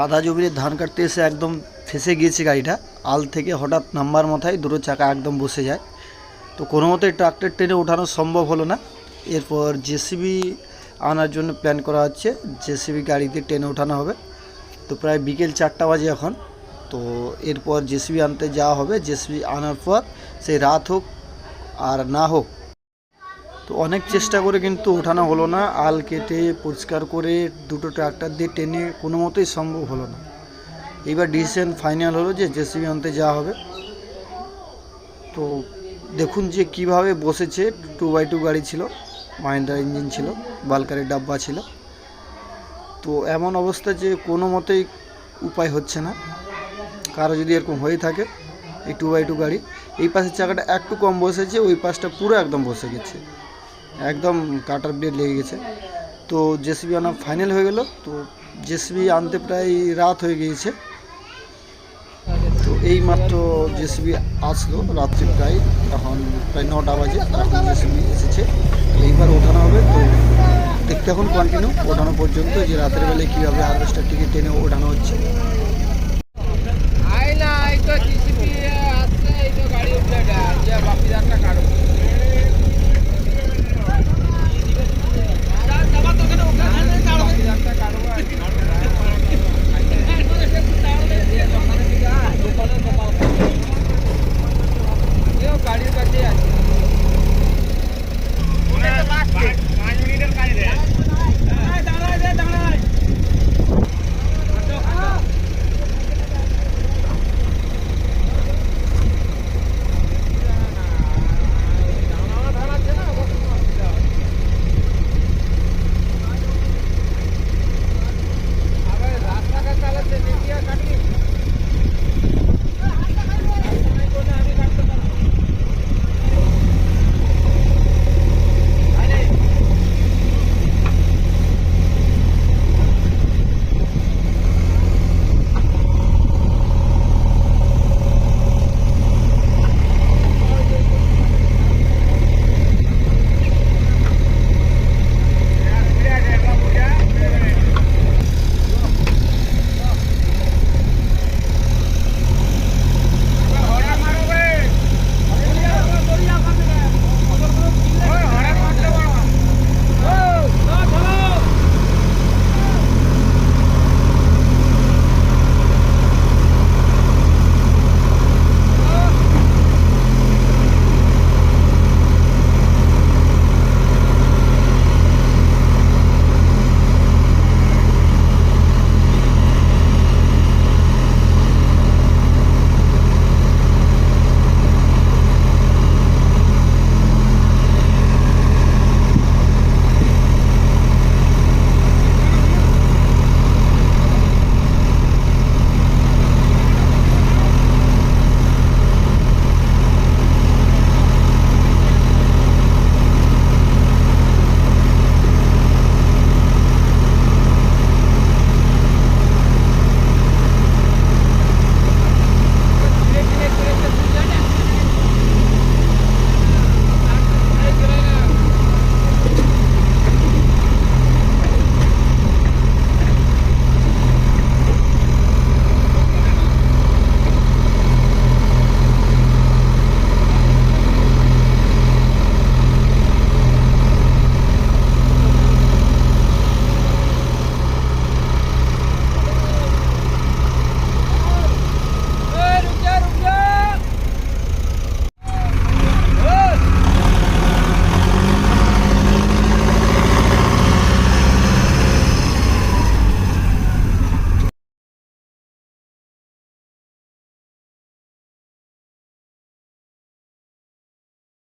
কাদা জমির ধান কাটতে এসে একদম ফেসে গিয়েছে গাড়িটা। আল থেকে হঠাৎ নাম্বার মাথায় দুটো চাকা একদম বসে যায়। তো কোনো মতেই ট্রাক্টর টেনে ওঠানো সম্ভব হলো না। এরপর জেসিবি আনার জন্য প্ল্যান করা হচ্ছে, জেসিবি গাড়িতে টেনে ওঠানো হবে। তো প্রায় বিকেল চারটা বাজে এখন। তো এরপর জেসিবি আনতে যাওয়া হবে। জেসিবি আনার পর সেই রাত হোক আর না হোক তো অনেক চেষ্টা করে কিন্তু ওঠানো হলো না। আল কেটে, পরিষ্কার করে দুটো ট্রাক্টর দিয়ে টেনে কোনো মতেই সম্ভব হলো না। এইবার ডিসিশন ফাইনাল হলো যে জেসিবি আনতে যাওয়া হবে। তো দেখুন যে কীভাবে বসেছে। টু বাই টু গাড়ি ছিল, মাহিন্দ্রা ইঞ্জিন ছিল বালকারের ডাব্বা ছিল। তো এমন অবস্থা যে কোনো মতেই উপায় হচ্ছে না। কারও যদি এরকম হয়ে থাকে এই টু বাই টু গাড়ি, এই পাশের চাকাটা একটু কম বসেছে, ওই পাশটা পুরো একদম বসে গেছে। একদম কাটার ব্লেড লেগে গেছে। তো জেসিবি আনা ফাইনাল হয়ে গেল। তো জেসিবি আনতে প্রায় রাত হয়ে গিয়েছে। তো এই মাত্র জেসিবি আসলো রাত্রি প্রায়, এখন প্রায় নটা বাজে, এখন জেসিবি এসেছে। এইবার ওঠানো হবে, তো দেখতে এখন কন্টিনিউ ওঠানো পর্যন্ত যে রাতের বেলায় কীভাবে হারভেস্টারটিকে টেনে ওঠানো হচ্ছে। গাড়ি